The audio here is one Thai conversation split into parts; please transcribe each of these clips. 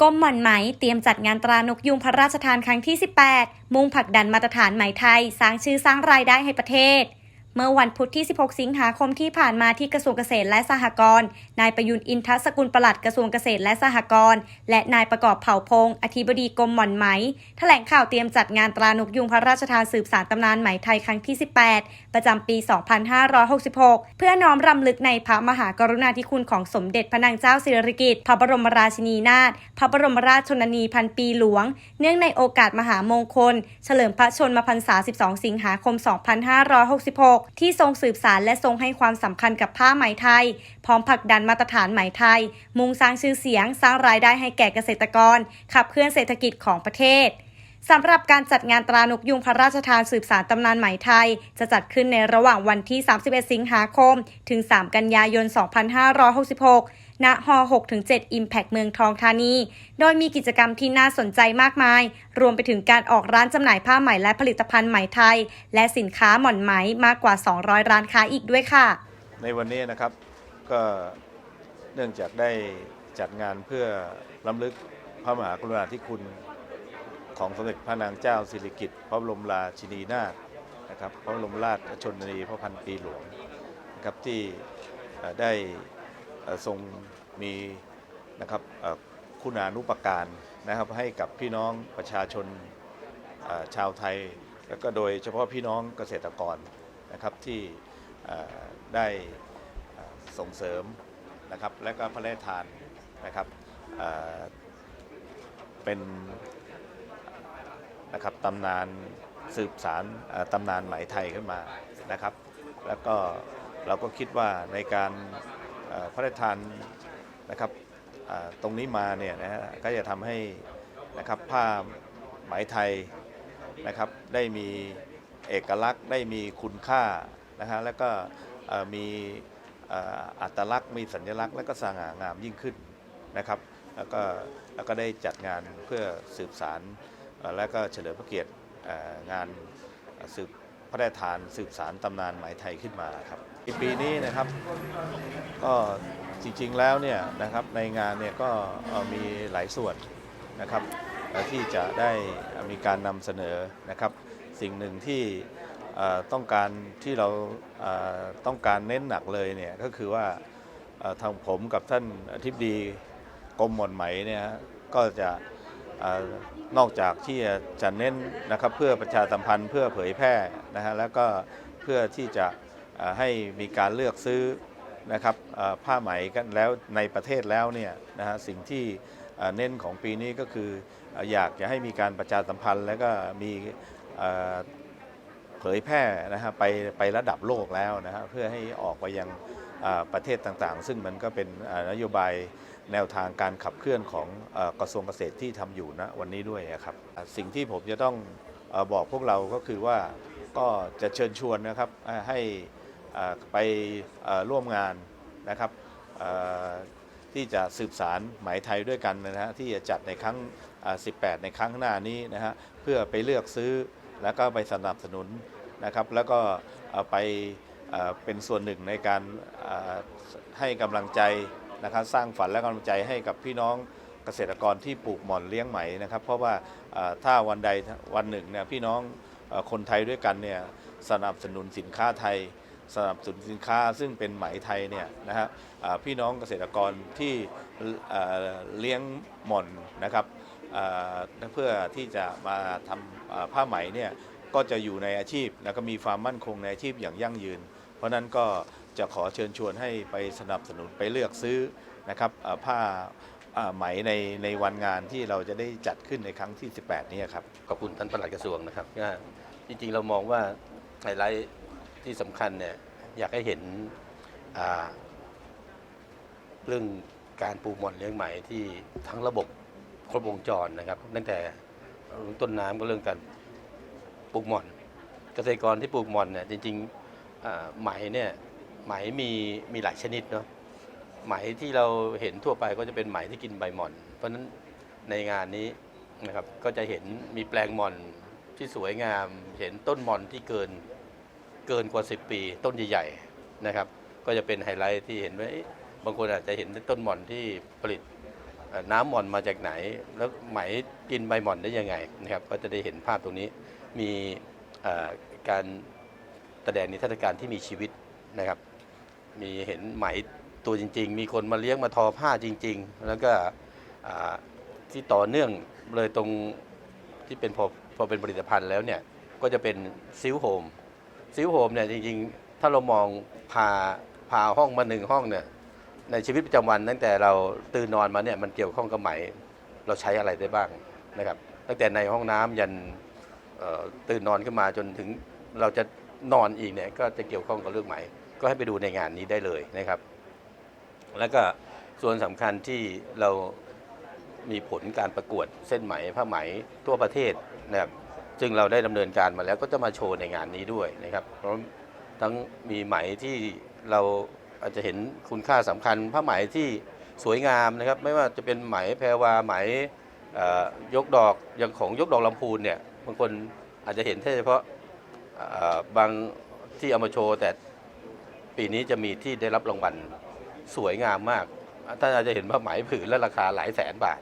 กรมหม่อนไหมเตรียมจัดงานตรานกยุงพระราชทานครั้งที่ 18 มุ่งผลักดันมาตรฐานไหมไทย สร้างชื่อสร้างรายได้ให้ประเทศ เมื่อวันพุธที่ 16 สิงหาคมที่ผ่านมาที่กระทรวงเกษตรและสหกรณ์นายประยุนอินทสกุลปลัดกระทรวงเกษตรและสหกรณ์และนายประกอบเผ่าพงศ์อธิบดีกรมหม่อนไหม แถลงข่าวเตรียมจัดงานตรานกยุงพระราชทานสืบสานตำนานไหมไทยครั้งที่ 18 ประจำปี 2566 เพื่อน้อมรำลึกในพระมหากรุณาธิคุณของสมเด็จพระนางเจ้าสิริกิติ์พระบรมราชินีนาถพระบรมราชชนนีพันปีหลวง เนื่องในโอกาสมหามงคล เฉลิมพระชนมพรรษา 12 สิงหาคม 2566ที่ทรงสืบสารและทรงให้ความสำคัญกับผ้าไหมไทย พร้อมผลักดันมาตรฐานไหมไทย มุ่งสร้างชื่อเสียง สร้างรายได้ให้แก่เกษตรกร ขับเคลื่อนเศรษฐกิจของประเทศสำหรับการจัดงานตรานกยุงพระราชทานสืบสารตำนานไหมไทย จะจัดขึ้นในระหว่างวันที่ 31 สิงหาคม ถึง 3 กันยายน 2566 ณฮ6-7 Impact เมืองทองธานี โดยมีกิจกรรมที่น่าสนใจมากมาย รวมไปถึงการออกร้านจำหน่ายผ้าไหมและผลิตภัณฑ์ไหมไทย และสินค้าหม่อนไหมมากกว่า 200 ร้านค้าอีกด้วยค่ะ ในวันนี้นะครับก็เนื่องจากได้จัดงานเพื่อล้ำลึกพระมหากรุณาธิคุณของสมเด็จพระนางเจ้าสิริกิติ์พระบรมราชินีนาถนะครับพระบรมราชชนนีพระพันปีหลวงนะครับที่ได้ ทรงมีนะครับคุณานุปการนะครับให้กับพี่น้องประชาชนชาวไทย แล้วก็โดยเฉพาะพี่น้องเกษตรกรนะครับที่ได้ส่งเสริมนะครับและก็พระราชทานนะครับเป็นนะครับตำนานสืบสารตำนานไหมไทยขึ้นมานะครับ แล้วก็เราก็คิดว่าในการ พระราชทานนะครับตรงนี้มาเนี่ยนะฮะก็จะทำให้นะครับผ้าไหมไทยนะครับได้มีเอกลักษณ์ได้มีคุณค่านะฮะแล้วก็มีอัตลักษณ์มีสัญลักษณ์ และก็สง่างามยิ่งขึ้นนะครับแล้วก็แล้วก็ได้จัดงานเพื่อสืบสารและก็เฉลิมพระเกียรติงานสืบ ระราชทานสืบสารตำนานไหมไทยขึ้นมาครับปีนี้นะครับก็จริงๆแล้วเนี่ยนะครับในงานเนี่ยก็มีหลายส่วนนะครับที่จะได้มีการนำเสนอนะครับ สิ่งหนึ่งที่ต้องการที่เราต้องการเน้นหนักเลยเนี่ยก็คือว่าทางผมกับท่านอธิบดีกรมหม่อนไหมเนี่ยก็จะ นอกจากที่จะเน้นนะครับเพื่อประชาสัมพันธ์เพื่อเผยแพร่นะฮะแล้วก็เพื่อที่จะให้มีการเลือกซื้อนะครับผ้าไหมกันแล้วในประเทศแล้วเนี่ยนะฮะสิ่งที่เน้นของปีนี้ก็คือเอ่ออยากจะให้มีการประชาสัมพันธ์ แล้วก็มีเผยแพร่นะฮะไปไประดับโลกแล้วนะฮะเพื่อให้ออกไปยัง ประเทศต่างๆ ซึ่งมันก็เป็นนโยบายแนวทางการขับเคลื่อนของกระทรวงเกษตรที่ทำอยู่นะวันนี้ด้วยครับสิ่งที่ผมจะต้องบอกพวกเราก็คือว่าก็จะเชิญชวนนะครับให้ไปร่วมงานนะครับที่จะสืบสารไหมไทยด้วยกันนะฮะที่จะจัดในครั้ง 18 ในครั้งหน้านี้นะฮะเพื่อไปเลือกซื้อแล้วก็ไปสนับสนุนนะครับ แล้วก็ไป เป็นส่วนหนึ่งในการให้กำลังใจนะครับสร้างฝันและกำลังใจให้กับพี่น้องเกษตรกรที่ปลูกหม่อนเลี้ยงไหมนะครับ เพราะว่าถ้าวันใดวันหนึ่งเนี่ยพี่น้องคนไทยด้วยกันเนี่ยสนับสนุนสินค้าไทย สนับสนุนสินค้าซึ่งเป็นไหมไทยเนี่ยนะฮะอ่าพี่น้องเกษตรกรที่เลี้ยงหม่อนนะครับเพื่อที่จะมาทำผ้าไหมเนี่ยก็จะอยู่ในอาชีพแล้วก็มีความมั่นคงในอาชีพอย่างยั่งยืน เพราะนั้นก็จะขอเชิญชวนให้ไปสนับสนุนไปเลือกซื้อนะครับผ้าไหมในในวันงานที่เราจะได้จัดขึ้นในครั้งที่ 18 นี้ครับ ขอบคุณท่านปลัดกระทรวงนะครับจริงๆเรามองว่าไฮไลท์ที่สำคัญเนี่ยอยากให้เห็นเรื่องการปลูกหมอนเลี้ยงไหมที่ทั้งระบบครบวงจรนะครับตั้งแต่ต้นน้ำก็เรื่องการปลูกหม่อน เกษตรกรที่ปลูกหม่อนเนี่ยจริง ๆ ไหมเนี่ยไหมมีมีหลายชนิดเนาะไหมที่เราเห็นทั่วไปก็จะเป็นไหมที่กินใบหม่อน เพราะฉะนั้นในงานนี้นะครับก็จะเห็นมีแปลงหม่อนที่สวยงาม เห็นต้นหม่อนที่เกินเกินกว่า 10 ปี ต้นใหญ่ๆนะครับ ก็จะเป็นไฮไลท์ที่เห็นว่าบางคนอาจจะเห็นต้นหม่อนที่ผลิตน้ำหม่อนมาจากไหน แล้วไหมกินใบหม่อนได้ยังไงนะครับ ก็จะได้เห็นภาพตรงนี้มีการ แสดงนิทรรศการที่มีชีวิตนะครับ มีเห็นไหมตัวจริง ๆ มีคนมาเลี้ยงมาทอผ้าจริง ๆ แล้วก็ที่ต่อเนื่องเลยตรงที่เป็นพอพอเป็นผลิตภัณฑ์แล้วเนี่ยก็จะเป็นซิลโฮมซิลโฮมเนี่ยจริงๆ ถ้าเรามองพาพาห้องมาหนึ่งห้องเนี่ยในชีวิตประจำวันตั้งแต่เราตื่นนอนมาเนี่ยมันเกี่ยวข้องกับไหมเราใช้อะไรได้บ้างนะครับ ตั้งแต่ในห้องน้ำยันตื่นนอนขึ้นมาจนถึงเราจะ นอนอีกเนี่ยก็จะเกี่ยวข้องกับเรื่องไหม ก็ให้ไปดูในงานนี้ได้เลยนะครับ แล้วก็ส่วนสำคัญที่เรามีผลการประกวดเส้นไหมผ้าไหมทั่วประเทศนะครับซึ่งเราได้ดำเนินการมาแล้วก็จะมาโชว์ในงานนี้ด้วยนะครับ เพราะทั้งมีไหมที่เราอาจจะเห็นคุณค่าสำคัญผ้าไหมที่สวยงามนะครับ ไม่ว่าจะเป็นไหมแพรวาไหมยกดอกอย่างของยกดอกลำพูนเนี่ยบางคนอาจจะเห็นแค่เฉพาะ บางที่เอามาโชว์แต่ปีนี้จะมีที่ได้รับรางวัลสวยงามมากท่านอาจจะเห็นผ้าไหมผืนและราคาหลายแสนบาท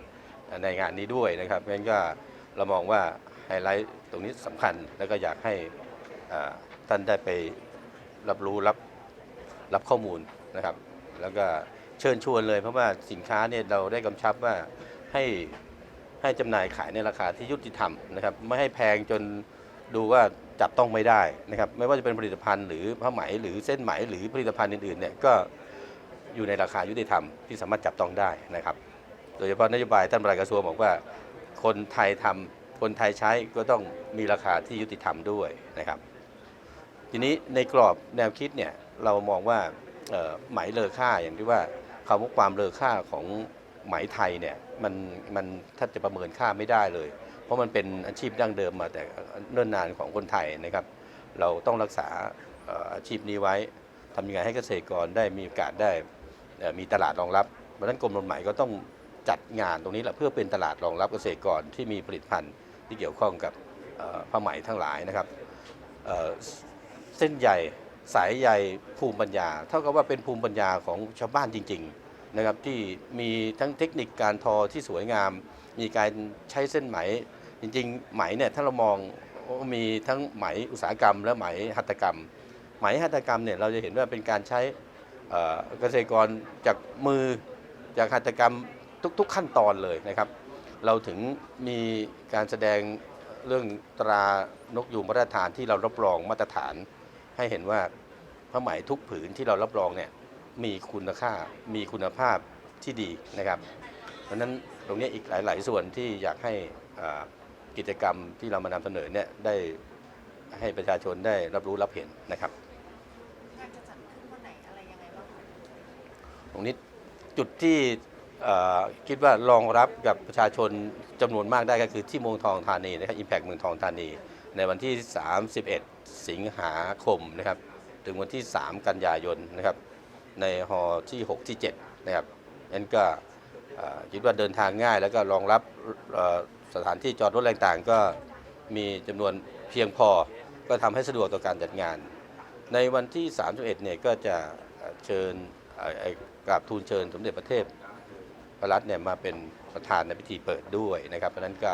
ในงานนี้ด้วยนะครับงั้นก็เรามองว่าไฮไลท์ตรงนี้สำคัญแล้วก็อยากให้ท่านได้ไปรับรู้รับรับข้อมูลนะครับ แล้วก็เชิญชวนเลยเพราะว่าสินค้าเนี่ยเราได้กำชับว่าให้ให้จำหน่ายขายในราคาที่ยุติธรรมนะครับ ไม่ให้แพงจนดูว่า จับต้องไม่ได้นะครับไม่ว่าจะเป็นผลิตภัณฑ์หรือผ้าไหมหรือเส้นไหมหรือผลิตภัณฑ์อื่นๆเนี่ยก็อยู่ในราคายุติธรรมที่สามารถจับต้องได้นะครับ โดยเฉพาะนโยบายท่านปลัดกระทรวงบอกว่า คนไทยทำคนไทยใช้ก็ต้องมีราคาที่ยุติธรรมด้วยนะครับ ทีนี้ในกรอบแนวคิดเนี่ยเรามองว่าไหมเลอค่าอย่างที่ว่าคำว่าความเลอค่าของไหมไทยเนี่ยมันมันถ้าจะประเมินค่าไม่ได้เลย เพราะมันเป็นอาชีพดั้งเดิมมาแต่เนิ่นนานของคนไทยนะครับ เราต้องรักษาอาชีพนี้ไว้ทำยังไงให้เกษตรกรได้มีโอกาสได้มีตลาดรองรับเพราะนั้นกรมนไหมก็ต้องจัดงานตรงนี้แหละเพื่อเป็นตลาดรองรับเกษตรกรที่มีผลิตภัณฑ์ที่เกี่ยวข้องกับผ้าไหมทั้งหลายนะครับเเส้นใหญ่สายใยภูมิปัญญา เท่ากับว่าเป็นภูมิปัญญาของชาวบ้านจริง ๆ นะครับที่มีทั้งเทคนิคการทอที่สวยงาม มีการใช้เส้นไหม จริงๆ ไหมเนี่ยถ้าเรามองมีทั้งไหมอุตสาหกรรม และไหมหัตถกรรม ไหมหัตถกรรมเนี่ยเราจะเห็นว่าเป็นการใช้เกษตรกรจากมือจากหัตถกรรมทุก ๆขั้นตอนเลยนะครับ เราถึงมีการแสดงเรื่องตรานกยูงมาตรฐานที่เรารับรองมาตรฐาน ให้เห็นว่าผ้าไหมทุกผืนที่เรารับรองเนี่ยมีคุณค่ามีคุณภาพที่ดีนะครับ เพราะนั้น ตรงนี้อีกหลาย ๆ ส่วนที่อยากให้กิจกรรมที่เรามานำเสนอเนี่ยได้ให้ประชาชนได้รับรู้รับเห็นนะครับงานจะจัดขึ้นวันไหนอะไรยังไงบ้างคะตรงนี้จุดที่คิดว่ารองรับกับประชาชนจำนวนมากได้ก็คือที่เมืองทองธานีนะครับ Impact เมืองทองธานี ในวันที่ 31 สิงหาคมนะครับ ถึงวันที่ 3 กันยายนนะครับ ในฮอที่ 6 ที่7นะครับนั้นก็เอ่อ คิดว่าเดินทางง่าย แล้วก็รองรับสถานที่จอดรถต่างๆ ก็มีจำนวนเพียงพอ ก็ทำให้สะดวกต่อการจัดงาน ในวันที่ 31 เนี่ยก็จะเชิญกราบทูลเชิญสมเด็จพระเทพพระรัตน์เนี่ยมาเป็นประธานในพิธีเปิดด้วยนะครับ เพราะนั้นก็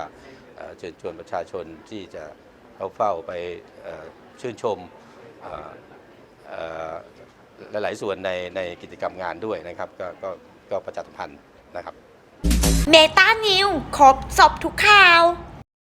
เชิญชวนประชาชนที่จะเข้าเฝ้าไปชื่นชมหลายๆส่วนในในกิจกรรมงานด้วยนะครับ ก็ก็ก็ประชาสัมพันธ์ นะครับ เมตานิวครบสอบทุกข่าว